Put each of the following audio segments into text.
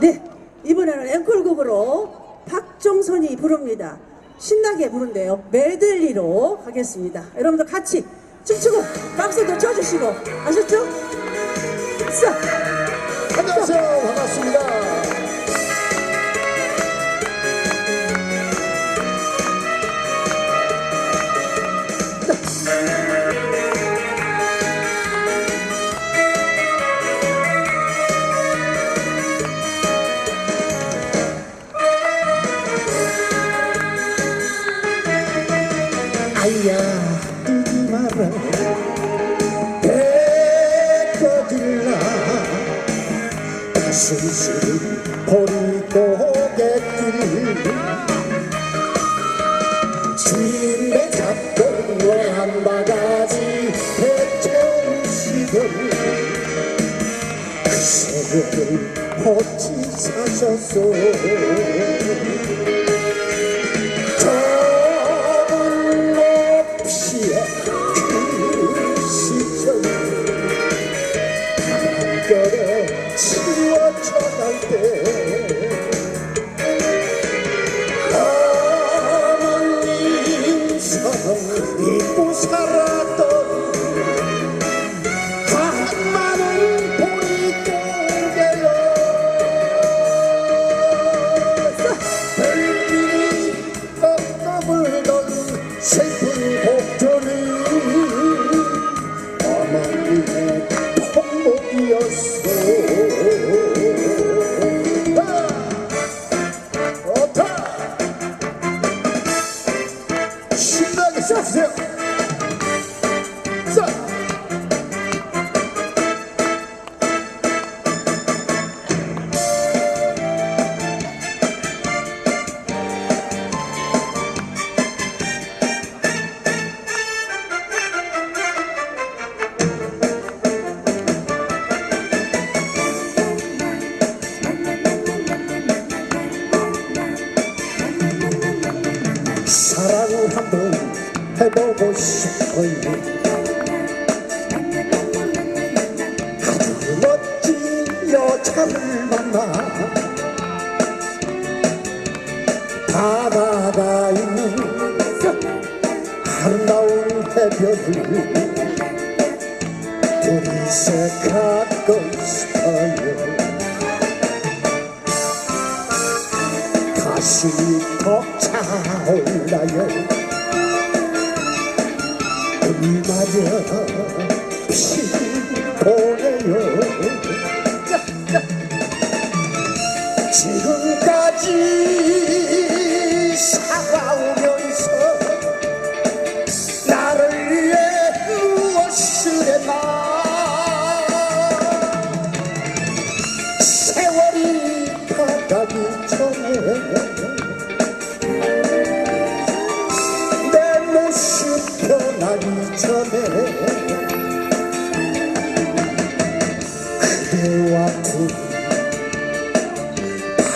네, 이번에는 앵콜곡으로 박종선이 부릅니다. 신나게 부른대요. 메들리로 하겠습니다. 여러분들 같이 춤추고 박수도 쳐주시고 아셨죠? 마라 배꺼질라. 가슴속을 버리고겠길. 주인의 잡던 원한 바가지 백정식을 그 세월을 어찌 사셨소 싶어요 아주 멋진 여자를 만나. 바다가 있는 아름다운 해변을 둘이서 가고 싶어요 가슴이 벅차올라요. 꿈 마저 피곤해요. 지금까지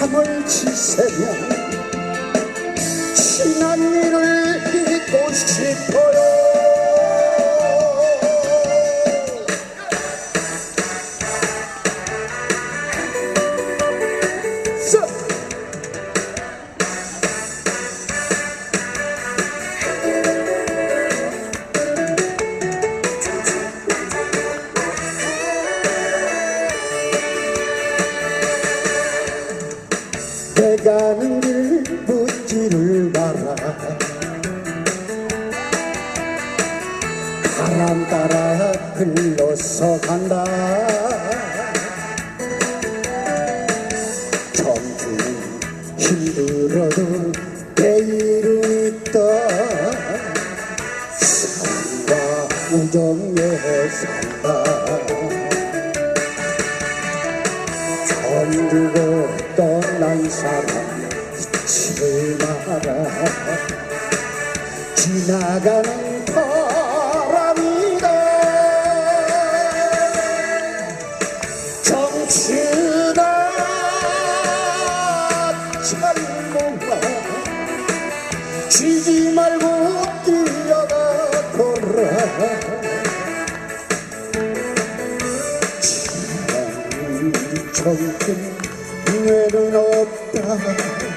밤을 지새며 지난 일을 잊고 싶어요 가 가는 길 묻지를 마라 바람 따라 흘러서 간다. 정주는 힘들어도 내일은 있다. 사랑과 우정에 산다. 견디고 떠 이 사람 잊지 마라 지나가는 바람이다 정치나 잘몰라 지지 말고 뛰어가 걸라. 정신 외로운 Gracias.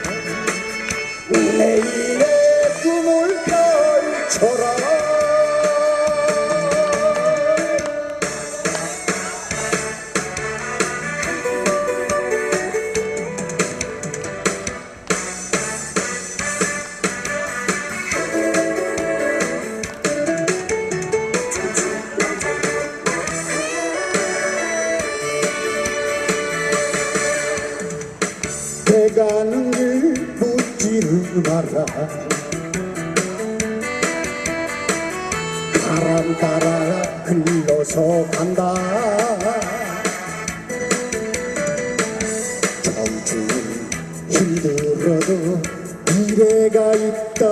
따라 바람 따라 흘러서 간다. 청춘 힘들어도 미래가 있다.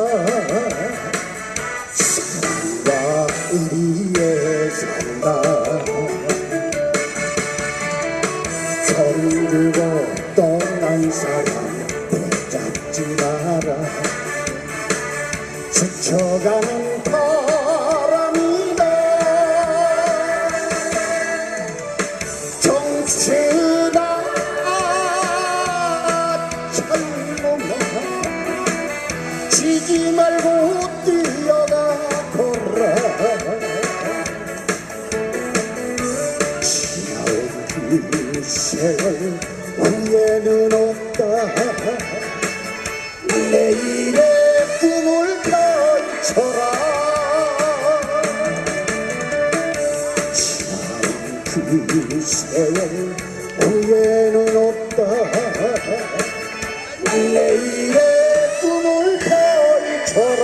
출세는 후회는 없다. 내일의 꿈을 펼쳐라